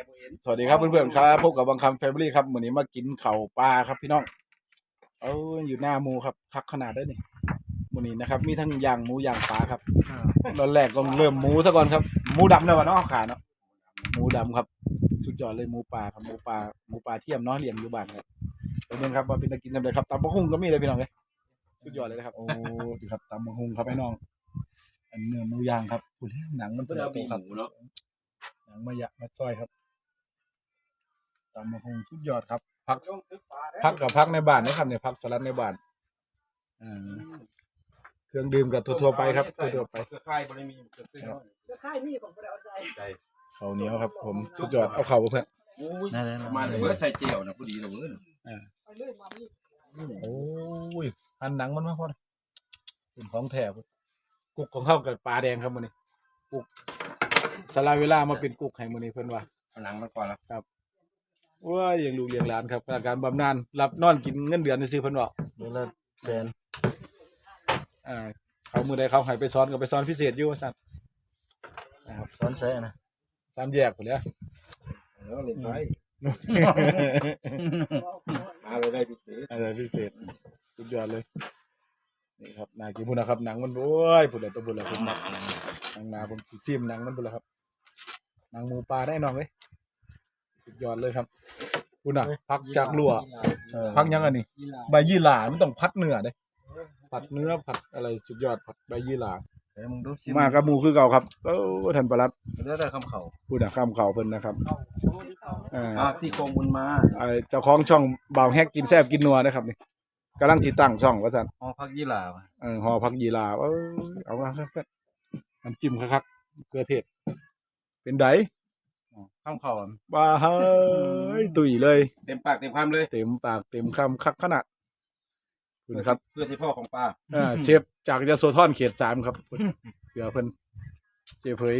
อบเห็นสวัสดีครับเพื่อนๆครับพบกับบังคำแฟมิลี่ครับวันนี้มากินเข่าวปลาครับพี่น้อง เอาอยู่หน้าหมูครับคักขนาดได้นี่วันนี้นะครับ มีทั้งย่างหมูย่างปลาครับตอนแรกต้องเริ่มหมูซะก่อนครับหมูดำเลยวะเนาะเอาขาเนาะหมูดำครับ สุดยอดเลยหมูปลาครับหมูปลาหมูปลาเทียมเนาะเลี้ยงอยู่บ้านครับเป็นยังครับว่าเป็นตะกินทำเลยครับตำบะฮุ่งก็มีเลยพี่น้องเลยสุดยอดเลยนะครับโอ้ดีครับตำบะฮุ่งครับพี่น้องอันเนื้อหมูย่างครับอุ้ยหนังมันเพื่เป็อนนเอาตัมีวหครับมูเนาะหนังมะยะมาซอยครับ ตำมะฮงสุดยอดครับพักพักกับพักในบ้านนะครับเนี่ยพักสลัดในบ้านอ่าเครื่องดื่มกับทั่วๆไปครับทั่วๆไปเครือข่ายบริมีเกิดขึ้นเนาะค่ายมีผมก็ได้เอาใส่ใจข้าวเหนียวครับผมสุดยอดเอาเข่าวเพื่อนโอ้ยประมาณเพื่อใส่เจียวนะผู้ดีเลยเว้ยเอาเลื่อยมานี่โอ้ยหันหนังมันมาพอดเป็นของแถบกุกของเข้ากับปลาแดงครับมันนี้กุกสลายเวลามาเป็นกุกให้มันนี้เพื่อนว่าเอาหนังมันก่อนละ ว่าเลี้ยงลูกเลี้ยงหลานครับการบำนาญรับนอนกินเงินเดือนในซื้อเพิ่นบอกเดือนละแสนอ่าเขามือใดเขาใหายไปซ้อนก็ไปซ้อนพิเศษอยู่ว่าสั่นนะครับซ้อนใช้นะสามแยกหมดแล้วแล้วเล่นไปมาเลยได้พิเศษอะไรพิเศษสุดยอดเลยนี่ครับนากินพุ่นนะครับหนังมันโอ้ยพุ่นเลยตัวพุ่นเลยผมมักหนังนาผมสีซิมหนังมันพุ่นเลยครับหนังหมูปลาได้น้องเลยสุดยอดเลยครับ พุ่นอะพักจากลัวเออพักยังอันนี้ใบยี่หร่ามันต้องพัดเนื้อเด้ผัดเนื้อผัดอะไรสุดยอดผัดใบยี่หร่าเดี๋ยวมึงดูชิมากับหมูคือเก่าครับโอ้ท่านประหลัดเดี๋ยวได้คำเขาพูดอะข้ามเขาเพิ่นนะครับอ่าอ่าซี่โครงบุญมาไอ้เจ้าของช่องบ่าวแฮกกินแซ่บกินนัวนะครับนี่กำลังสิตั้งช่องว่าซั่นหอพักยี่หร่าว่ะเออหอพักยีลาเอ้ยเอามาครับน้ำจิ้มคักๆเกลือเทศเป็นได คำเขาอะบ้าเฮ้ยตุยเลย เต็มปากเต็มคำเลย เต็มปากเต็มคำคักขนาดคุณนะครับเพื่อที่พ่อของป้าอ่าเชฟจากยโสธรเขตสามครับเสือเพิ่นเจเผย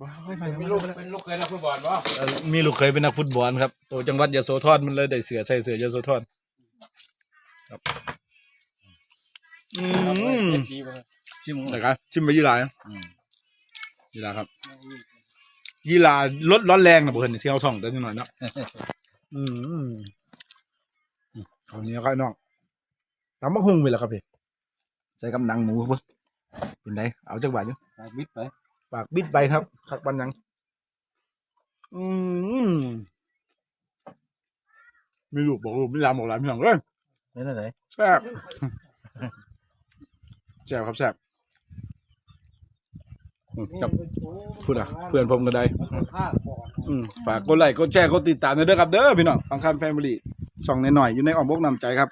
ว้าวมาเป็นแล้วลูกมาแล้วเป็นลูกเคยนักฟุตบอลวะเอ่อมีลูกเคยเป็นนักฟุตบอลครับตัวจังหวัดยโสธรมันเลยได้เสือใส่เสือยโสธรครับอืมชิมมึงไหนครับชิมไปยี่หร่าอืมยี่หร่าครับ ยี่หร่าลดร้อนแรงนะบุเห็นที่เอาท่องแต่นิดหน่อยเนาะอืมข้าวเหนียวข้าวน้องตำมะฮุ่งไปแล้วครับพี่ใส่กำหนังหมูเบิ่งเป็นไรเอาจักบาทอยู่มิดไปปากบิดไปครับคักปันยัง อืมมีลูกบอกลูกมีหลานบอกหลานพี่น้องเอ้ยเดี๋ยวไหนแซ่บแซ่บครับแซ่บอืม ครับพูดอะ เพื่อนผมก็ได้ผ้าก่อนอืมฝากกดไลค์กดแชร์กดติดตามด้วยเด้อครับ เด้อพี่น้องฟังคำแฟมิลี่ช่องหน่อยๆอยู่ในอ้อมบกนำใจครับ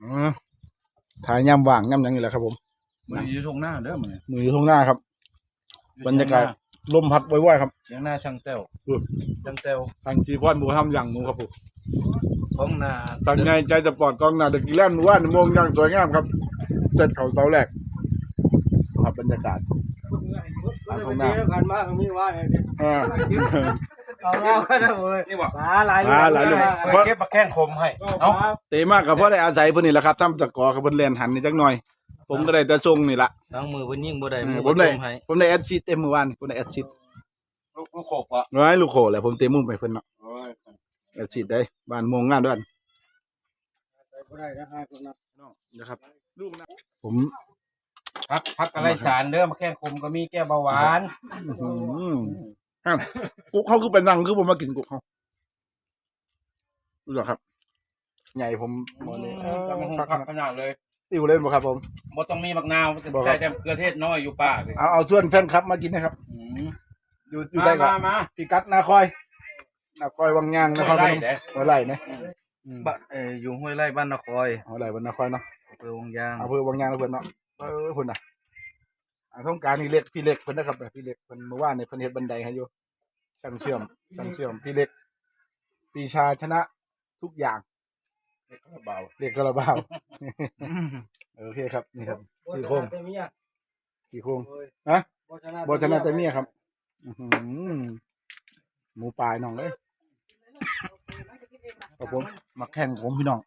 อืมถ่ายย่ำว่างย่ำหยังนี่แหละครับผมมึงอยู่ตรงหน้าเด้อมึงมืออยู่ตรงหน้าครับ บรรยากาศลมพัดว่อยๆครับเสียงหน้าช่างเต้วอืม ช่างเต้วทางชีพอนหมูทำอย่างหมูครับผมของหน้าทางไงใจจะปลอดกองหนาดึกอีแล่นว่านโมงอย่างสวยงามครับ เสร็จเขาเสาแรก ครับบรรยากาศเอาตรงหน้ากันมากมีว่าไงเนี่ยอ่าเอาแล้วกันนะเว้ยนี่บอกปลาหลายปลาหลายลูกไปเก็บปลาแข้งคมให้เอาเตะมากกับพ่อได้อาศัยเพิ่นนี่แหละครับทำตะกอกับเพิ่นเรียนหันนี่จักหน่อย ผมก็ได้แต่ทรงนี่ละทั้งมือเพิ่นยิงบ่ได้อืมมือผมได้จมให้ผมได้แอดซิดเต็มมือวานผมได้แอดซิดลูกลูกโขกอะร้อยลูกโขแหละผมเตะมุมไปเพิ่นเนาะโอ้ยแอดซิดได้บ้านโมงงานด้วยไม่ได้นะฮะคนนั้นนะครับลูกนะผม พักพักอะไรสารเด้อมาแข้งคมก็มีแก้เบาหวานอื้อหืออะกุ๊กเขาคือเป็นนังคือผมมากินกุ๊กเขารู้จักครับ ใหญ่ผมหมดเลยจะมาหุงผักขนาดเลยติวเล่นบ่ครับผมบ่ต้องมีมะนาวมันจะบ่ครับใส่แต่เกลือเทศน้อยอยู่ป่าเลยเอาเอาส่วนแฟนคลับมากินนะครับอืมอยู่อยู่มาใส่ก่อนมามาพี่กัดนาคอยนาคอยวังยางนาคอยไล่พนมเด้หัวไหล่นะบะเอ่ออยู่ห้วยไร่บ้านนครหัวไหล่บนนาคอยเนาะอำเภอวงยางเอาเพื่อวังยางเพื่อนเนาะ เออพื่นน่ะต้องการนี่เล็กพี่เล็กเพิ่นนะครับพี่เล็กเพิ่นเมื่อวานเนี่ยเพิ่นเฮ็ดบันไดให้อยู่ช่างเชื่อมช่างเชื่อมพี่เล็กปีชาชนะทุกอย่างเล็กกระเบาเล็กกระบาวโอเคครับนี่ครับสี่โครงสี่โครงฮะบอชนะแต่เมียครับหมูปลายน้องเลยครับผมมาแข่งผมพี่น้อง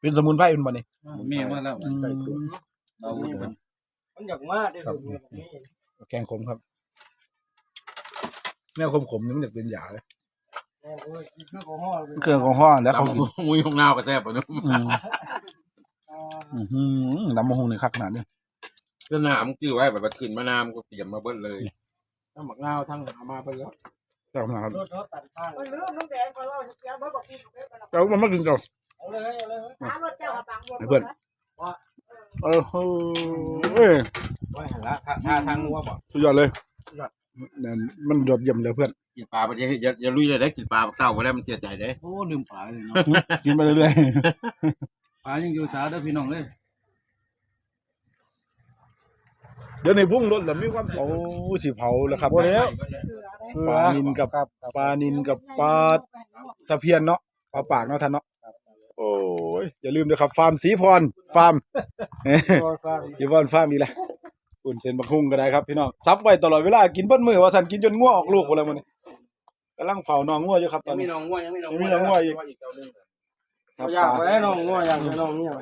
เป็นสมุนไพรเป็นบ่นี่มีมาแล้ว เอาเพิ่นมันอยากมาได้สุดเนี่ยนี่แข่งผมครับ แนวขมๆนี่มันอยากเป็นยาเลยโอ้ยเครื่องของห่อเลยเครื่องของห้องแล้วเขากินมุ้ยของนาวก็แซ่บปะเนาะอืมอื้อหือน้ำมะฮงนี่คักขนาดนี้ก็น้ำจื้อไว้แบบว่าขึ้นมานามก็เตรียมมาเบิ้ลเลยทั้งหมักนาวทั้งเอามาไปแล้วเจ้าขนาดครับรถรถตัดข้างมันลืมน้องแดงคนเราเสียบ่บอกกินเด้อเจ้ามันมากินเจ้าเอาเลยเอาเลยถามรถเจ้ากับปังบ่เพื่อนเออโหเอ้ยไว้หันละถ้าถ้าทางงัวบอกสุดยอดเลยเนี่ยมันยอดเยี่ยมเลยเพื่อนกินปลาไปอย่าอย่าอย่าลุยเลยได้กินปลาเต่าไปได้มันเสียใจเด้โอ้ลืมปลาเลยเนาะกินไปเรื่อยปลายังอยู่สาเด้อพี่น้องเด้อๆเดี๋ยวในพุ่งรถแล้วมีความโอ้สิเผาแล้วครับแล้วปลานินกับปลานินกับปลาตะเพียนเนาะปลาปากเนาะท่านเนาะโอ้ยอย่าลืมด้วยครับ ฟาร์มสีพร ฟาร์มรถฟังสีพรฟาร์มนี่แหละอุ่นเส้นบักฮุงก็ได้ครับพี่น้องซับไว้ตลอดเวลากินเบิ้มื้อว่าสันกินจนง่วงออกลูกหมดแล้วมื้อนี้กำลังเฝ้าน้องง่วงอยู่ครับตอนมีนี้น้องงัวยังมีน้องยังมีน้องงัวอีกเจ้าหนึงครับอยากไปน้องง้ออยากไปน้องเนี่ย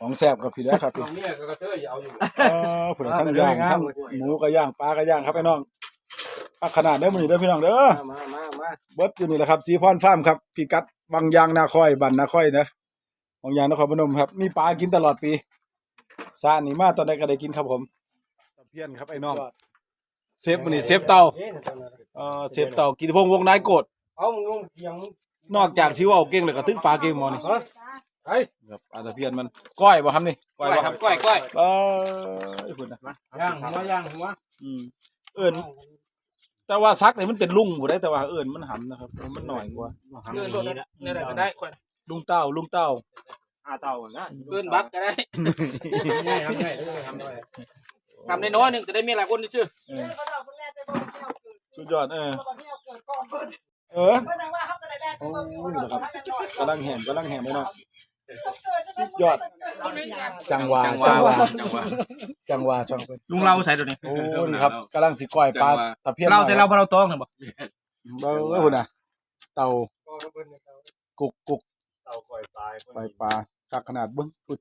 ของแซ่บครับพี่แล้วครับพี่น้องเนี่ยก็กระเทยเอาอยู่เออผุดทั้งย่างทั้งหมูก็ย่างปลาก็ย่างครับพี่น้องปักขนาดได้มื้อนี้เด้อพี่น้องเด้อมามามาเบิดอยู่นี่แหละครับสีพรฟาร์มครับพี่กัด บางยางนาคอยบันนาคอยนะบางยางนครพนมครับ มีปลากินตลอดปีซานี่มาตอนใดก็ได้กินครับผมตะเพียนครับไอ้น้องเซฟมื้อนี้เซฟเตาเอ่อเซฟเตากิติพงษ์วงนายโกดเอามึงลงเกียงนอกจากสิเว้าเก่งแล้วก็ตึกปลาเก่งหมอนี่ไอ้ครับปลาตะเพียนมันก้อยบ่ครับนี่ก้อยครับก้อยก้อยเอ้ยพุ่นน่ะย่างหัวย่างหัวอืมเอิ้น แต่ว่าซักนี่มันเป็นลุงบ่ได้แต่ว่าเอิ้นมันหำนะครับ มันน้อยกว่าเดินรถเนี่ยก็ได้ค่อยลุงเต้าลุงเต้าอาเต่านะเดินบักก็ได้ง่ายครับง่ายทำได้ทำได้น้อยหนึงจะได้มีหลายคนชื่อเออสุดยอดเออเออโอ้ยนะครับกำลังแหมกำลังแหมเลยเนาะ ยอดจังหวะจังหวะจังหวะจังหวะช่องเป็นลุงเราใส่ตัวนี้โอ้นี่ครับกำลังสิก้อยปลาตะเพียนเราแต่เราพอเราต้องนะบ่เออคุณน่ะ เต่ากุกกุกเต่าปล่อยตายปล่อยปลากักขนาดเบิ้งพุด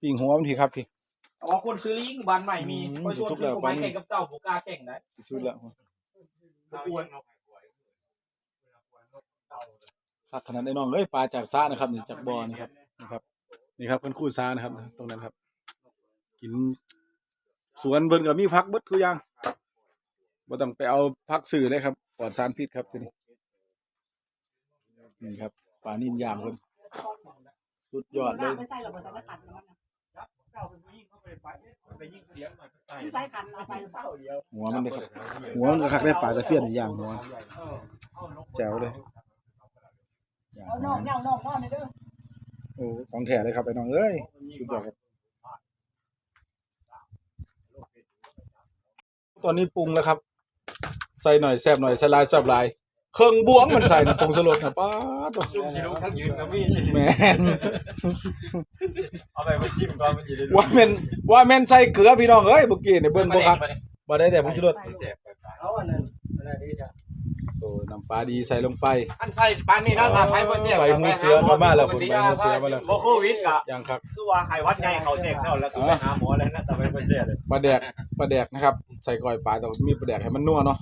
ปิ่งหัวมันทีครับพี่อ๋อคนซื้อลิงบ้านใหม่มีอืมไปชวนสุกซื้แล้อวผมไปแข่งกับเจ้าผมกล้าแข่งได้สุดแล้วอ้วนคักขนาดได้น้องเอ้ยปลาจากซ่านะครับนี่จากบ่อนี่ครับนะครับ นี่ครับเป็นคู่ซ่านะครับ ตรงนั้นครับ กิน สวนเบิ่นก็มีพักเบิดทุกอย่างบ่ต้องไปเอาพักสื่อเลยครับปลอดสารพิษครับตัวนี้นี่ครับปลานิ่นย่างเพิ่นสุดยอดเลยไม่ใส่ระเบิดสังกัดมันนะใส่กันเอาไปเปล่าหัวมันเลยครับ หัวมันก็คักได้ปลาตะเพียนย่างหัวแจ๋วเลยเอานอกเงานอกนอกนี่เด้อ โอ้ของแท้เลยครับไอ้น้องเอ้ยสุดยอดครับตอนนี้ปรุงแล้วครับ ใส่หน่อยแซ่บหน่อยใส่ลายแซ่บลาย เครื่องบวงมันใส่นะผงสลดนะป้าดอกทั้งยืนกับมีแม่นเอาไปไปจิ้มก่อนมันจะได้ว่าแม่นว่าแม่นใส่เกลือพี่น้องเอ้ยเมื่อกี้เนี่ยเบิ่งบ่ครับบ่ได้แต่ผงชูรสเอาอันนั้นอะไรดีจ้ะ โอ้น้ำปลาดีใส่ลงไป อันใส่ปานนี้นะถ้าไพ่บ่เสียใบหูเสือเข้ามาแล้วผมใบหูเสือมาแล้วบ่โควิดกะยังครับคือว่าไข้หวัดใหญ่เขาแทรกเข้าแล้วกูไปหาหมอแล้วนะแต่ไม่ไปเสียเลยปลาแดกปลาแดกนะครับ ใส่ก้อยปลาแต่มีปลาแดกให้มันนัวเนาะ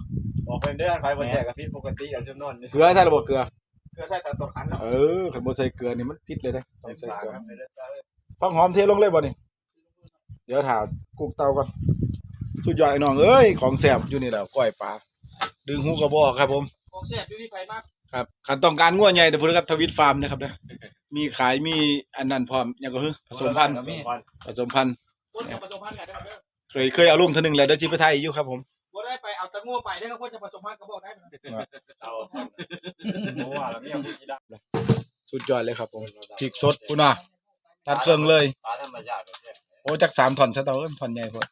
บอกเป็นเด้อไข้บ่เสียกับพี่ปกติอย่างเช่นนอนนี่เกลือใส่ระบบเกลือเกลือใส่แต่ตัวขันเนาะเออขันบ่ใส่เกลือนี่มันพิษเลยเด้ต้องใส่ปากเกลือครับไม่ได้จ้าฟังหอมเทลงเลยบ่นี่เดี๋ยวถามกุกเตาก่อนสุดยอดไอ้น้องเอ้ยของแซ่บอยู่นี่แหละก้อยปลา ดึงหูกระบอกครับผมของเสียบอยู่ที่ไฟมากครับคันต้องการงัวใหญ่แต่พุ่นครับทวิตฟาร์มนะครับนะมีขายมีอันนั้นพร้อมหยังก็คือผสมพันธุ์ผสมพันธุ์คนจะผสมพันธุ์กันได้ครับเด้อเคยเคยเอาลุงเท่านึงแล้วเดี๋ยวจิไปไทยอยู่ครับผมบ่ได้ไปเอาตะงัวไปได้อครับคนจะผสมพันธุ์ก็บอกได้เอาเพราะว่าแล้วเนี่ยมึงสิได้สุดยอดเลยครับผมพริกสดพุ่นน่ะตัดเครื่องเลยปลาธรรมชาติแบบนี้โอ้จักสามถอนซะเตาเอิ้นถอนใหญ่พอ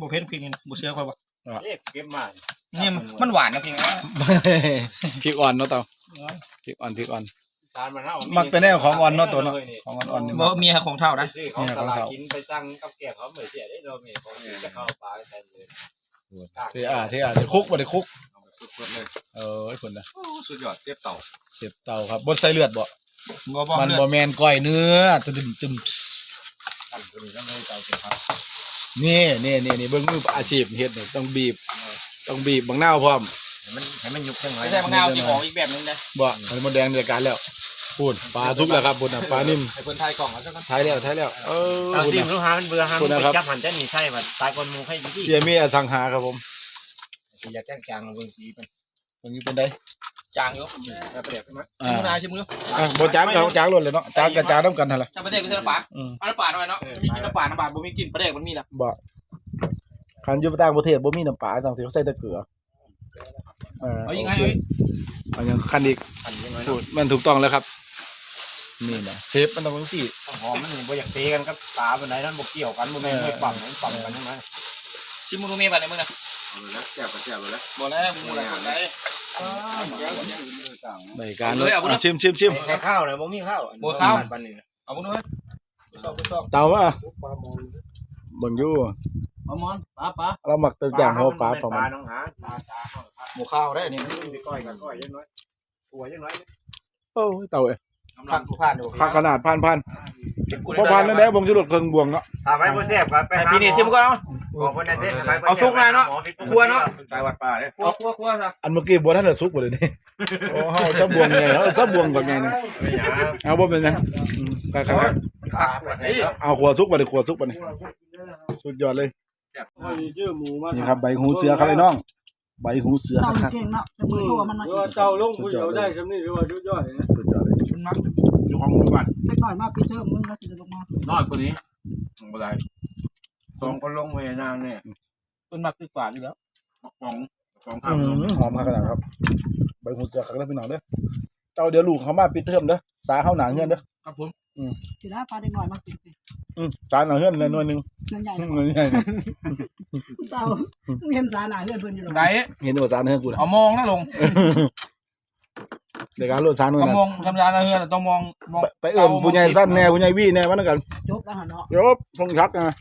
บ่เผ็ดพิงบ่เชื่อค่อยบ่ เอ๊ะเก็บมานี่มันหวานนะพิงพริกอ่อนเนาะเตาพริกอ่อนพริกอ่อนทานมันเฮามักแต่แนวของอ่อนเนาะตัวเนาะของอ่อนๆนี่บ่มีของเท่านะซื้อของตลาดกินไปสั่งกับแกงเขาไม่เสียได้เรามีของจะเข้าปลาใส่เลยเทอ่าเทอ่าเดี๋ยวคุกบ่ได้คุกสดๆเลยเออไอ้คนน่ะสุดยอดเสียบเต่าเสียบเตาครับบ่ใส่เลือดบ่บ่บ่มันเลือบ่ดแม่นก้อยเนื้อตึมตึมตั้งตัว นี้ต้องให้เตาเก็บครับนี่นี่นี่นี่เบิ่งมืออาชีพเฮ็ดนี่ต้องบีบ ต้องบีบบางนาวพร้อมให้มันให้มันยุบจังไงไม่ใช่มะนาวสีของอีกแบบนึงนะบ่มันมดแดงในรายการแล้วพูดปลาซุกแล้วครับพูดน่ะปลานิ่มไอ้คนไทยกล่องแล้วก็ท้ายแล้วท้ายแล้วเออเอาพูดสิน่ะลูกหามันเบื่อหาคุมัณนนะครับไปจับหันจะหนีใช่ป่ะตายคนมูให้ดีเสียมีอสังหาครับผมสีอยากแจ้งจางลงบนสีเป็นตรงนี้เป็นได จางอยู่แล้วประเดี๋ยวใช่ไหมอ่าชิมมะนาวชิมมืออะบ่จางกับจางล้วนเลยเนาะจางกับจางน้ำกันหั่นล่ะชาประเดี๋ยวเป็นน้ำปลาอืมเอาน้ำปลาหน่อยเนาะมีกินน้ำปลาน้ำปลาบ่มีกินประเดี๋ยวมันมีนะบ่คันอยู่ต่างประเทศบ่มีน้ำปลาต่างประเทศเขาใส่แต่เกลือเออเอายังไงเอ้ยเอายังคันอีกหันยังไงพูดมันถูกต้องแล้วครับ นี่นะเซฟมันต้องจังซี่หอมมันบ่อยากตีกันกับปลาบนไหนนั่นบ่เกี่ยวกันบ่แม่นไม่ปั่นมันปั่นกันใช่ไหมชิมมือเมียไปเลยมึงนะแซ่บก็แซ่บเลยบอกแล้วมึงอะไรคนไหน ในการเอาเลยเอาไปเลยชิมชิมชิมไอ้ข้าวเนี่ยบ่มีข้าวบ่ข้าวปั่นนี่เอามึงด้วยชอบชอบเตาว่าเบิ่งอยู่ปลามอนปลาปลาเราหมักตัวอย่างหัวปลาประปมาลาณน้องหาปลาตาหมูข้าวได้อันนี่ไปก้อยกันก้อยยังน้อยตัวยังน้อยโอ้ยเต่าเอ้ยผ่านผ่านอยู่ข้างขนาดพันพัน พอพันแล้วได้บ่งสุดเครื่องบวงเนาะถ้าไปบ่แซ่บก็ไปหาพี่นี่ชิมก่อนเอาบอกคนนั้นเด้ไปเอาซุกหน่อยเนาะครัวเนาะไปวัดป่าเด้ครัวครัวครัวครับอันเมื่อกี้บ่ทันได้สุกบ่เลยนี่โอ้เฮาจะบวงไงเฮาจะบวงก่อนไงนี่เอาบ่เป็นหยังอืมครับครับนี่เอาขัวซุกบ่ได้ขัวซุกบ่นี่สุดยอดเลยชื่อหมูมานี่ครับใบหูเสือครับไอ้น้องใบหูเสือเต่าครับเก่งเนาะจะมือตัวมันมาเจ้าลงผู้เดียวได้สำนี่หรือว่าชุดยอดเลยนะสุดยอดเลย อยู่ของหมู่บ้านไปต่อยมาปีเตอร์มึงแล้วจะลงมาน้อยกว่านี้บ่ได้สองคนลงเวนามเนี่ยต้นมักตึกฝาอยู่แล้วของของอืทางลงมหอมขนาดครับใบหูเสือครับพี่น้องเด้อเจ้าเดี๋ยวลูกเขามาปิดเทอมเด้อสาเข้าหนังเฮือนเด้อครับผมทีละปลาได้หน่อยมากินอืมสาหนังเฮือนเลยหน่วยหนึงเงินใหญ่หน่วยใหญ่เต่าเงินสาหนาเงินเพิ่นอยู่หรอไหนเห็นว่าสาหนังเฮือนกูนะเอามองนะลง เดี๋ยวการรถสาหน่วยต้องนะมองธรรมดานะเฮือนต้องมองมองไปไปเอิ่นผู้ใหญ่สั้นแน่ผู้ใหญ่วี่แน่มันกันจบแล้วฮะเนาะ ยบทงชักนะ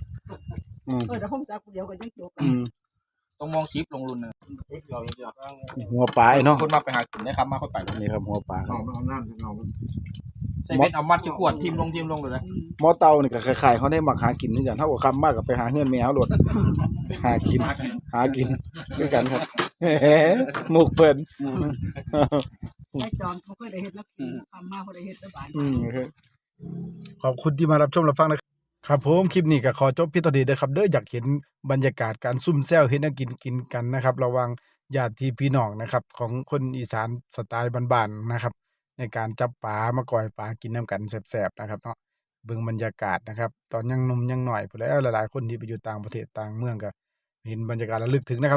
เออแต่ผมจะเดียวก็ยังจบอืมต้องมองชิปลงรุนนะหัวปลาไอ้เนาะคนมาไปหากินได้ครับมาคนไปนี่ครับหัวปลาครัเอาบเอาน้ำเอา ใส่เบ็ดเอามัดที่ขวดทิมลงทิมลงเลยนะหมอเตานี่ก็คล้ายๆเขาได้หมักหากินนี่กันเท่ากับคำมากกับไปหาเฮือนแมวโหลดไปหากิน หากินด้วยกันครับเฮ้หมุกเพิ่นไอ้จอมเขาเคยได้เฮ็ดแล้วทำมาเขาได้เฮ็ดแล้วบาน อืมขอบคุณที่มารับชมรับฟังนะครับครับผมคลิปนี้ก็ขอจบพี่ตอดีนะครับเด้ออยากเห็นบรรยากาศการซุ่มแซวเฮ็ดแนักกินกินกันนะครับ ระหวังญาติพี่น้องนะครับ ของคนอีสานสไตล์บ้านๆนะครับ ในการจับปลามาก่อยปลากินน้ำกันแสบๆนะครับเนาะเบิ่งบรรยากาศนะครับ ตอนยังนุ่มยังหน่อยพอแล้วหลายๆคนที่ไปอยู่ต่างประเทศต่างเมืองก็เห็นบรรยากาศระลึกถึงนะครับ